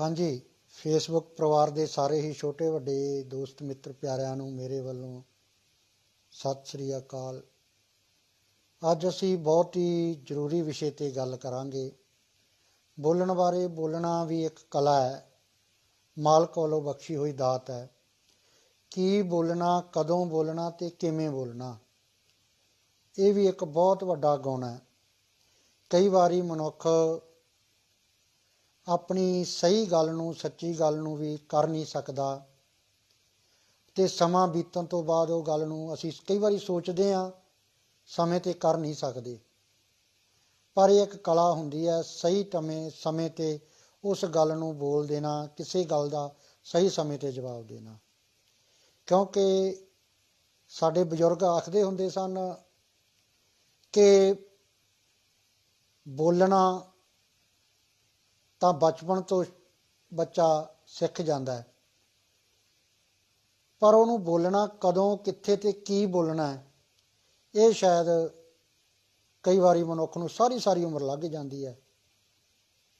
ਹਾਂਜੀ ਫੇਸਬੁੱਕ ਪਰਿਵਾਰ ਦੇ ਸਾਰੇ ਹੀ ਛੋਟੇ ਵੱਡੇ ਦੋਸਤ, ਮਿੱਤਰ ਪਿਆਰਿਆਂ ਨੂੰ ਮੇਰੇ ਵੱਲੋਂ ਸਤਿ ਸ੍ਰੀ ਅਕਾਲ। ਅੱਜ ਅਸੀਂ ਬਹੁਤ ਹੀ ਜ਼ਰੂਰੀ ਵਿਸ਼ੇ ਤੇ ਗੱਲ ਕਰਾਂਗੇ। ਬੋਲਣ ਬਾਰੇ ਬੋਲਣਾ ਵੀ ਇੱਕ ਕਲਾ ਹੈ। ਮਾਲਕ ਵੱਲੋਂ ਬਖਸ਼ੀ ਹੋਈ ਦਾਤ ਹੈ। ਕੀ ਬੋਲਣਾ, ਕਦੋਂ ਬੋਲਣਾ ਤੇ ਕਿਵੇਂ ਬੋਲਣਾ? ਇਹ ਵੀ ਇੱਕ ਬਹੁਤ ਵੱਡਾ ਗੁਣ ਹੈ। ਕਈ ਵਾਰੀ ਮਨੁੱਖ ਆਪਣੀ ਸਹੀ ਗੱਲ ਨੂੰ, ਸੱਚੀ ਗੱਲ ਨੂੰ ਵੀ ਕਰ ਨਹੀਂ ਸਕਦਾ। ਤੇ ਸਮਾਂ ਬੀਤਣ ਤੋਂ ਬਾਅਦ ਉਹ ਗੱਲ ਨੂੰ ਅਸੀਂ ਕਈ ਵਾਰੀ ਸੋਚਦੇ ਹਾਂ, ਸਮੇਂ ਤੇ ਕਰ ਨਹੀਂ ਸਕਦੇ। ਪਰ ਇਹ ਇੱਕ ਕਲਾ ਹੁੰਦੀ ਹੈ, ਸਹੀ ਟਮੇ, ਸਮੇਂ ਤੇ ਉਸ ਗੱਲ ਨੂੰ ਬੋਲ ਦੇਣਾ, ਕਿਸੇ ਗੱਲ ਦਾ ਸਹੀ ਸਮੇਂ ਤੇ ਜਵਾਬ ਦੇਣਾ। ਕਿਉਂਕਿ ਸਾਡੇ ਬਜ਼ੁਰਗ ਆਖਦੇ ਹੁੰਦੇ ਸਨ ਕਿ ਬੋਲਣਾ ਤਾਂ ਬਚਪਨ ਤੋਂ ਬੱਚਾ ਸਿੱਖ ਜਾਂਦਾ ਹੈ। ਪਰ ਉਹਨੂੰ ਬੋਲਣਾ ਕਦੋਂ, ਕਿੱਥੇ ਤੇ ਕੀ ਬੋਲਣਾ ਹੈ, ਇਹ ਸ਼ਾਇਦ ਕਈ ਵਾਰੀ ਮਨੁੱਖ ਨੂੰ ਸਾਰੀ ਸਾਰੀ ਉਮਰ ਲੱਗ ਜਾਂਦੀ ਹੈ।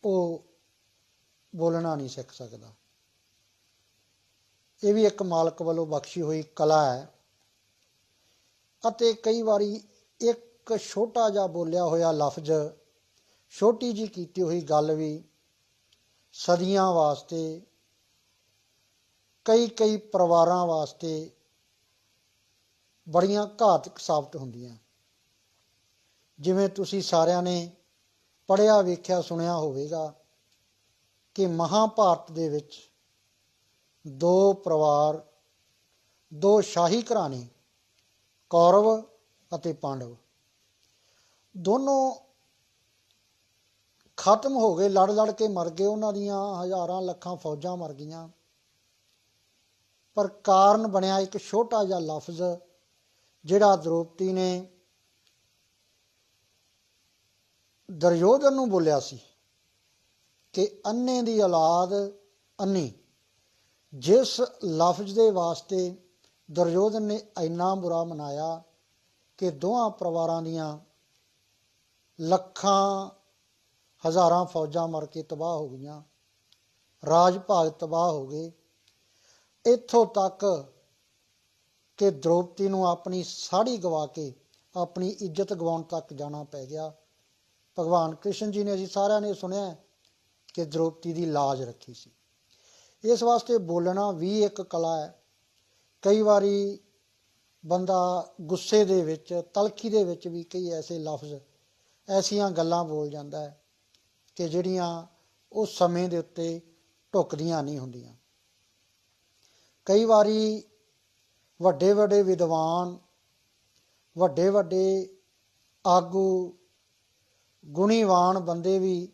ਉਹ ਬੋਲਣਾ ਨਹੀਂ ਸਿੱਖ ਸਕਦਾ। ਇਹ ਵੀ ਇੱਕ ਮਾਲਕ ਵੱਲੋਂ ਬਖਸ਼ੀ ਹੋਈ ਕਲਾ ਹੈ। ਅਤੇ ਕਈ ਵਾਰੀ ਇੱਕ ਛੋਟਾ ਜਿਹਾ ਬੋਲਿਆ ਹੋਇਆ ਲਫ਼ਜ਼, ਛੋਟੀ ਜੀ ਕੀਤੀ ਹੋਈ ਗੱਲ ਵੀ ਸਦੀਆਂ ਵਾਸਤੇ ਕਈ ਕਈ ਪਰਿਵਾਰਾਂ ਵਾਸਤੇ ਬੜੀਆਂ ਘਾਤਕ ਸਾਬਤ ਹੁੰਦੀਆਂ। ਜਿਵੇਂ ਤੁਸੀਂ ਸਾਰਿਆਂ ਨੇ ਪੜਿਆ ਵੇਖਿਆ, ਸੁਣਿਆ ਹੋਵੇਗਾ ਕਿ ਮਹਾਭਾਰਤ ਦੇ ਵਿੱਚ ਦੋ ਪਰਿਵਾਰ, ਦੋ ਸ਼ਾਹੀ ਘਰਾਣੇ, ਕੌਰਵ ਅਤੇ ਪਾਂਡਵ। ਦੋਨੋਂ ਖਤਮ ਹੋ ਗਏ, ਲੜ ਲੜ ਕੇ ਮਰ ਗਏ ਉਹਨਾਂ ਦੀਆਂ, ਹਜ਼ਾਰਾਂ ਲੱਖਾਂ ਫੌਜਾਂ ਮਰ ਗਈਆਂ। ਪਰ ਕਾਰਨ ਬਣਿਆ ਇੱਕ ਛੋਟਾ ਜਿਹਾ ਲਫ਼ਜ਼, ਜਿਹੜਾ ਦ੍ਰੋਪਦੀ ਨੇ ਦਰਯੋਧਨ ਨੂੰ ਬੋਲਿਆ ਸੀ ਕਿ ਅੰਨੇ ਦੀ ਔਲਾਦ ਅੰਨੀ। ਜਿਸ ਲਫ਼ਜ਼ ਦੇ ਵਾਸਤੇ ਦੁਰਯੋਧਨ ਨੇ ਇੰਨਾ ਬੁਰਾ ਮਨਾਇਆ ਕਿ ਦੋਹਾਂ ਪਰਿਵਾਰਾਂ ਦੀਆਂ ਲੱਖਾਂ ਹਜ਼ਾਰਾਂ ਫੌਜਾਂ ਮਰ ਕੇ ਤਬਾਹ ਹੋ ਗਈਆਂ, ਰਾਜ ਭਾਗ ਤਬਾਹ ਹੋ ਗਏ। ਇੱਥੋਂ ਤੱਕ ਕਿ ਦ੍ਰੋਪਦੀ ਨੂੰ ਆਪਣੀ ਸਾੜੀ ਗਵਾ ਕੇ ਆਪਣੀ ਇੱਜ਼ਤ ਗਵਾਉਣ ਤੱਕ ਜਾਣਾ ਪੈ ਗਿਆ। ਭਗਵਾਨ ਕ੍ਰਿਸ਼ਨ ਜੀ ਨੇ, ਅਸੀਂ ਸਾਰਿਆਂ ਨੇ ਸੁਣਿਆ ਕਿ ਦ੍ਰੋਪਦੀ ਦੀ ਲਾਜ ਰੱਖੀ ਸੀ। ਇਸ ਵਾਸਤੇ ਬੋਲਣਾ ਵੀ ਇੱਕ ਕਲਾ ਹੈ। ਕਈ ਵਾਰੀ ਬੰਦਾ ਗੁੱਸੇ ਦੇ ਵਿੱਚ, ਤਲਖੀ ਦੇ ਵਿੱਚ ਵੀ ਕਈ ਐਸੇ ਲਫ਼ਜ਼, ਐਸੀਆਂ ਗੱਲਾਂ ਬੋਲ ਜਾਂਦਾ ਹੈ। ਕਿ ਜਿਹੜੀਆਂ ਉਹ ਸਮੇਂ ਦੇ ਉੱਤੇ ਢੁੱਕਦੀਆਂ ਨਹੀਂ ਹੁੰਦੀਆਂ। ਕਈ ਵਾਰੀ ਵੱਡੇ ਵੱਡੇ ਵਿਦਵਾਨ, ਵੱਡੇ ਵੱਡੇ ਆਗੂ, ਗੁਣੀਵਾਨ ਬੰਦੇ ਵੀ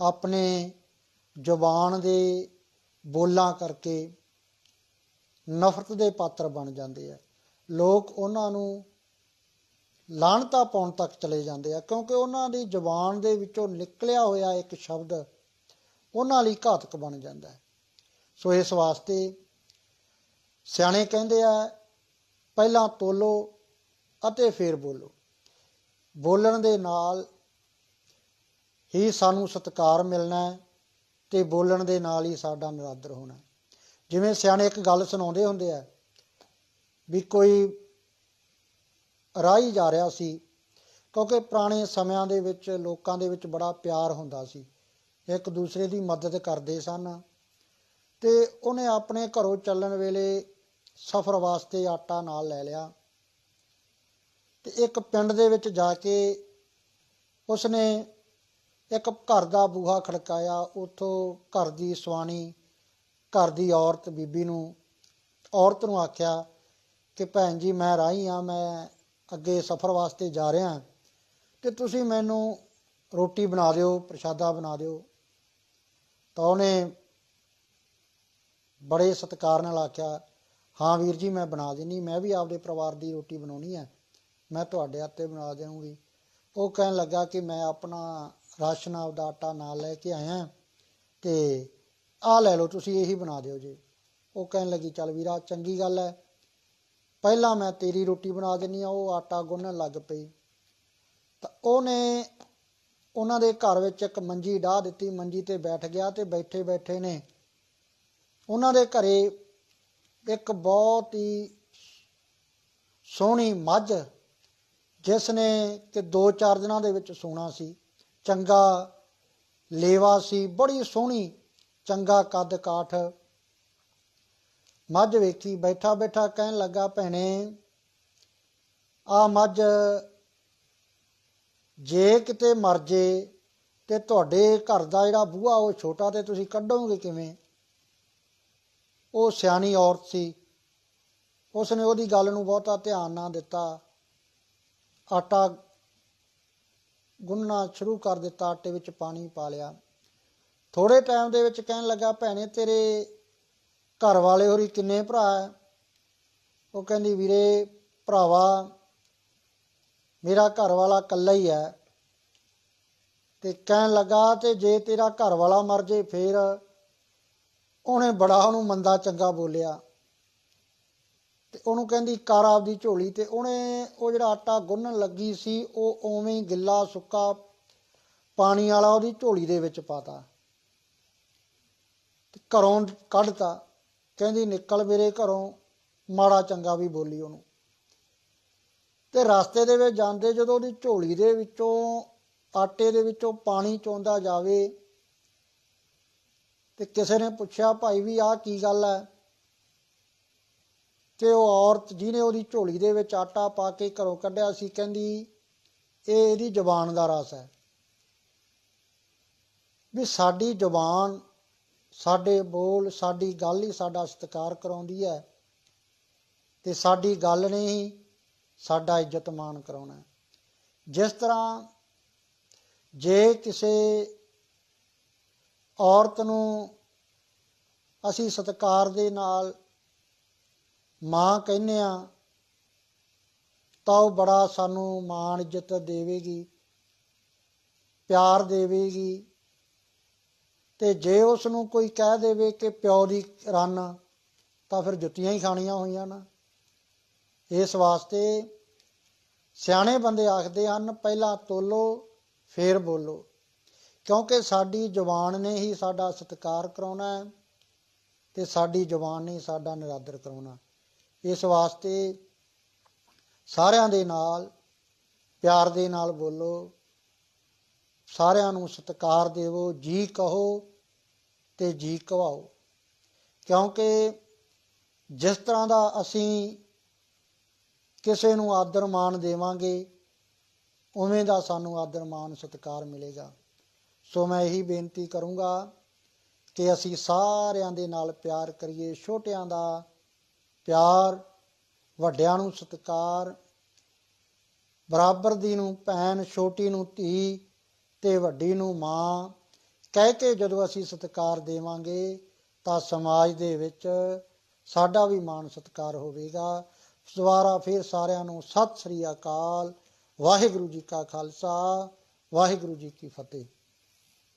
ਆਪਣੇ ਜ਼ੁਬਾਨ ਦੇ ਬੋਲਾਂ ਕਰਕੇ ਨਫ਼ਰਤ ਦੇ ਪਾਤਰ ਬਣ ਜਾਂਦੇ ਆ। ਲੋਕ ਉਹਨਾਂ ਨੂੰ ਲਾਹਣਤਾ ਪਾਉਣ ਤੱਕ ਚਲੇ ਜਾਂਦੇ ਆ, ਕਿਉਂਕਿ ਉਹਨਾਂ ਦੀ ਜ਼ੁਬਾਨ ਦੇ ਵਿੱਚੋਂ ਨਿਕਲਿਆ ਹੋਇਆ ਇੱਕ ਸ਼ਬਦ ਉਹਨਾਂ ਲਈ ਘਾਤਕ ਬਣ ਜਾਂਦਾ ਹੈ। ਸੋ ਇਸ ਵਾਸਤੇ ਸਿਆਣੇ ਕਹਿੰਦੇ ਆ, ਪਹਿਲਾਂ ਤੋਲੋ ਅਤੇ ਫਿਰ ਬੋਲੋ। ਬੋਲਣ ਦੇ ਨਾਲ ਹੀ ਸਾਨੂੰ ਸਤਿਕਾਰ ਮਿਲਣਾ ਹੈ ਤੇ ਬੋਲਣ ਦੇ ਨਾਲ ਹੀ ਸਾਡਾ ਨਿਰਾਦਰ ਹੋਣਾ ਜਿਵੇਂ ਸਿਆਣੇ ਇੱਕ ਗੱਲ ਸੁਣਾਉਂਦੇ ਹੁੰਦੇ ਆ ਵੀ ਕੋਈ ਰਾਹੀ ਜਾ ਰਿਹਾ ਸੀ, ਕਿਉਂਕਿ ਪੁਰਾਣੇ ਸਮਿਆਂ ਦੇ ਵਿੱਚ ਲੋਕਾਂ ਦੇ ਵਿੱਚ ਬੜਾ ਪਿਆਰ ਹੁੰਦਾ ਸੀ। ਇੱਕ ਦੂਸਰੇ ਦੀ ਮਦਦ ਕਰਦੇ ਸਨ ਤੇ ਉਹਨੇ ਆਪਣੇ ਘਰੋਂ ਚੱਲਣ ਵੇਲੇ ਸਫ਼ਰ ਵਾਸਤੇ ਆਟਾ ਨਾਲ ਲੈ ਲਿਆ ਤੇ ਇੱਕ ਪਿੰਡ ਦੇ ਵਿੱਚ ਜਾ ਕੇ ਉਸਨੇ ਇੱਕ ਘਰ ਦਾ ਬੂਹਾ ਖੜਕਾਇਆ। ਉਥੋਂ ਘਰ ਦੀ ਸਵਾਣੀ, ਘਰ ਦੀ ਔਰਤ ਬੀਬੀ ਨੂੰ, ਔਰਤ ਨੂੰ ਆਖਿਆ ਕਿ ਭੈਣ ਜੀ ਮੈਂ ਰਾਹੀ ਆ ਮੈਂ ਅੱਗੇ ਸਫ਼ਰ ਵਾਸਤੇ ਜਾ ਰਿਹਾ ਤੇ ਤੁਸੀਂ ਮੈਨੂੰ ਰੋਟੀ ਬਣਾ ਦਿਓ, ਪ੍ਰਸ਼ਾਦਾ ਬਣਾ ਦਿਓ। ਤਾਂ ਉਹਨੇ ਬੜੇ ਸਤਿਕਾਰ ਨਾਲ ਆਖਿਆ, ਹਾਂ ਵੀਰ ਜੀ, ਮੈਂ ਬਣਾ ਦੇਣੀ ਮੈਂ ਵੀ ਆਪਦੇ ਪਰਿਵਾਰ ਦੀ ਰੋਟੀ ਬਣਾਉਣੀ ਹੈ, ਮੈਂ ਤੁਹਾਡੇ ਹੱਥੇ ਬਣਾ ਦੇਵਾਂਗੀ ਉਹ ਕਹਿਣ ਲੱਗਾ ਕਿ ਮੈਂ ਆਪਣਾ ਰਾਸ਼ਨ, ਆਪਦਾ ਆਟਾ ਨਾਲ ਲੈ ਕੇ ਆਇਆ ਤੇ ਆ ਲੈ ਲਓ, ਤੁਸੀਂ ਇਹੀ ਬਣਾ ਦਿਓ ਜੀ। ਉਹ ਕਹਿਣ ਲੱਗੀ, ਚੱਲ ਵੀਰਾ, ਚੰਗੀ ਗੱਲ ਹੈ ਪਹਿਲਾਂ ਮੈਂ ਤੇਰੀ ਰੋਟੀ ਬਣਾ ਦਿੰਨੀ ਆ, ਉਹ ਆਟਾ ਗੁੰਨਣ ਲੱਗ ਪਈ। ਤਾਂ ਉਹਨੇ, ਉਹਨਾਂ ਦੇ ਘਰ ਵਿੱਚ ਇੱਕ ਮੰਜੀ ਢਾ ਦਿੱਤੀ, ਮੰਜੀ ਤੇ ਬੈਠ ਗਿਆ ਤੇ ਬੈਠੇ ਬੈਠੇ ਨੇ। ਉਹਨਾਂ ਦੇ ਘਰੇ ਇੱਕ ਬਹੁਤ ਹੀ ਸੋਹਣੀ ਮੱਝ ਜਿਸ ਨੇ ਕਿ 2-4 ਦਿਨਾਂ ਦੇ ਵਿੱਚ ਸੂਣਾ ਸੀ। ਚੰਗਾ ਲੇਵਾ ਸੀ, ਬੜੀ ਸੋਹਣੀ, ਚੰਗਾ ਕੱਦ ਕਾਠ ਮੱਝ ਵੇਖੀ, ਬੈਠਾ ਬੈਠਾ ਕਹਿਣ ਲੱਗਾ, ਭੈਣੇ ਆ ਮੱਝ ਜੇ ਕਿਤੇ ਮਰ ਜੇ ਤੇ ਤੁਹਾਡੇ ਘਰ ਦਾ ਜਿਹੜਾ ਬੂਹਾ ਉਹ ਛੋਟਾ ਤੇ ਤੁਸੀਂ ਕੱਢੋਗੇ ਕਿਵੇਂ? ਉਹ ਸਿਆਣੀ ਔਰਤ ਸੀ। ਉਸ ਨੇ ਉਹਦੀ ਗੱਲ ਨੂੰ ਬਹੁਤਾ ਧਿਆਨ ਨਾ ਦਿੱਤਾ। ਆਟਾ ਗੁੰਨਣਾ ਸ਼ੁਰੂ ਕਰ ਦਿੱਤਾ, ਆਟੇ ਵਿੱਚ ਪਾਣੀ ਪਾ ਲਿਆ। ਥੋੜੇ ਟਾਈਮ ਦੇ ਵਿੱਚ ਕਹਿਣ ਲੱਗਾ, ਭੈਣੇ, ਤੇਰੇ ਘਰ ਵਾਲੇ ਹੋਰੀ ਕਿੰਨੇ ਭਰਾ ਹੈ ਉਹ ਕਹਿੰਦੀ, ਵੀਰੇ, ਭਰਾਵਾ, ਮੇਰਾ ਘਰ ਵਾਲਾ ਇਕੱਲਾ ਹੀ ਹੈ ਤੇ ਕਹਿਣ ਲੱਗਾ, ਤੇ ਜੇ ਤੇਰਾ ਘਰ ਵਾਲਾ ਮਰ ਜੇ ਫੇਰ? ਉਹਨੇ ਬੜਾ ਉਹਨੂੰ ਮੰਦਾ ਚੰਗਾ ਬੋਲਿਆ। ਤੇ ਉਹਨੂੰ ਕਹਿੰਦੀ, ਕਰ ਆਪਦੀ ਝੋਲੀ। ਤੇ ਉਹਨੇ ਉਹ ਜਿਹੜਾ ਆਟਾ ਗੁੰਨਣ ਲੱਗੀ ਸੀ, ਉਹ ਉਵੇਂ ਹੀ ਗਿੱਲਾ, ਸੁੱਕਾ ਪਾਣੀ ਵਾਲਾ ਉਹਦੀ ਝੋਲੀ ਦੇ ਵਿੱਚ ਪਾਤਾ। ਤੇ ਘਰੋਂ ਕੱਢਤਾ। ਕਹਿੰਦੀ, ਨਿਕਲ ਮੇਰੇ ਘਰੋਂ, ਮਾੜਾ ਚੰਗਾ ਵੀ ਬੋਲੀ ਉਹਨੂੰ। ਤੇ ਰਸਤੇ ਦੇ ਵਿੱਚ ਜਾਂਦੇ, ਜਦੋਂ ਉਹਦੀ ਝੋਲੀ ਦੇ ਵਿੱਚੋਂ, ਆਟੇ ਦੇ ਵਿੱਚੋਂ ਪਾਣੀ ਚੋਂਦਾ ਜਾਵੇ, ਤੇ ਕਿਸੇ ਨੇ ਪੁੱਛਿਆ, ਭਾਈ ਵੀ ਆਹ ਕੀ ਗੱਲ ਹੈ ਤੇ ਉਹ ਔਰਤ ਜਿਹਨੇ ਉਹਦੀ ਝੋਲੀ ਦੇ ਵਿੱਚ ਆਟਾ ਪਾ ਕੇ ਘਰੋਂ ਕੱਢਿਆ ਸੀ, ਕਹਿੰਦੀ, ਇਹ ਇਹਦੀ ਜ਼ੁਬਾਨ ਦਾ ਰਸ ਹੈ ਵੀ ਸਾਡੀ ਜ਼ੁਬਾਨ ਸਾਡੇ ਬੋਲ, ਸਾਡੀ ਗੱਲ ਹੀ ਸਾਡਾ ਸਤਿਕਾਰ ਕਰਾਉਂਦੀ ਹੈ ਤੇ ਸਾਡੀ ਗੱਲ ਨੇ ਹੀ ਸਾਡਾ ਇੱਜ਼ਤ ਮਾਣ ਕਰਾਉਣਾ ਜਿਸ ਤਰ੍ਹਾਂ ਜੇ ਕਿਸੇ ਔਰਤ ਨੂੰ ਅਸੀਂ ਸਤਿਕਾਰ ਦੇ ਨਾਲ ਮਾਂ ਕਹਿੰਦੇ ਆ ਤਾਂ ਉਹ ਬੜਾ ਸਾਨੂੰ ਮਾਣ ਇੱਜ਼ਤ ਦੇਵੇਗੀ, ਪਿਆਰ ਦੇਵੇਗੀ ਤੇ ਜੇ ਉਸ ਨੂੰ ਕੋਈ ਕਹਿ ਦੇਵੇ ਕਿ ਪਿਓ ਦੀ ਰਨ, ਤਾਂ ਫਿਰ ਜੁੱਤੀਆਂ ਹੀ ਖਾਣੀਆਂ ਹੋਈਆਂ ਨਾ। ਇਸ ਵਾਸਤੇ ਸਿਆਣੇ ਬੰਦੇ ਆਖਦੇ ਹਨ, ਪਹਿਲਾਂ ਤੋਲੋ, ਫੇਰ ਬੋਲੋ। ਕਿਉਂਕਿ ਸਾਡੀ ਜ਼ੁਬਾਨ ਨੇ ਹੀ ਸਾਡਾ ਸਤਿਕਾਰ ਕਰਾਉਣਾ ਹੈ ਤੇ ਸਾਡੀ ਜ਼ੁਬਾਨ ਨੇ ਹੀ ਸਾਡਾ ਨਿਰਾਦਰ ਕਰਾਉਣਾ। ਇਸ ਵਾਸਤੇ ਸਾਰਿਆਂ ਦੇ ਨਾਲ, ਪਿਆਰ ਦੇ ਨਾਲ ਬੋਲੋ। ਸਾਰਿਆਂ ਨੂੰ ਸਤਿਕਾਰ ਦੇਵੋ, ਜੀ ਕਹੋ ਤੇ ਜੀ ਕਵਾਓ। ਕਿਉਂਕਿ ਜਿਸ ਤਰ੍ਹਾਂ ਦਾ ਅਸੀਂ ਕਿਸੇ ਨੂੰ ਆਦਰ ਮਾਣ ਦੇਵਾਂਗੇ, ਉਵੇਂ ਦਾ ਸਾਨੂੰ ਆਦਰ ਮਾਣ ਸਤਿਕਾਰ ਮਿਲੇਗਾ। ਸੋ ਮੈਂ ਇਹੀ ਬੇਨਤੀ ਕਰੂੰਗਾ ਕਿ ਅਸੀਂ ਸਾਰਿਆਂ ਦੇ ਨਾਲ ਪਿਆਰ ਕਰੀਏ, ਛੋਟਿਆਂ ਦਾ ਪਿਆਰ, ਵੱਡਿਆਂ ਨੂੰ ਸਤਿਕਾਰ, ਬਰਾਬਰ ਦੀ ਨੂੰ ਭੈਣ, ਛੋਟੀ ਨੂੰ ਧੀ ਤੇ ਵੱਡੀ ਨੂੰ ਮਾਂ ਕਹਿ ਕੇ ਜਦੋਂ ਅਸੀਂ ਸਤਿਕਾਰ ਦੇਵਾਂਗੇ ਤਾਂ ਸਮਾਜ ਦੇ ਵਿੱਚ ਸਾਡਾ ਵੀ ਮਾਣ ਸਤਿਕਾਰ ਹੋਵੇਗਾ। ਦੁਬਾਰਾ ਫਿਰ ਸਾਰਿਆਂ ਨੂੰ ਸਤਿ ਸ੍ਰੀ ਅਕਾਲ, ਵਾਹਿਗੁਰੂ ਜੀ ਕਾ ਖਾਲਸਾ, ਵਾਹਿਗੁਰੂ ਜੀ ਕੀ ਫਤਿਹ।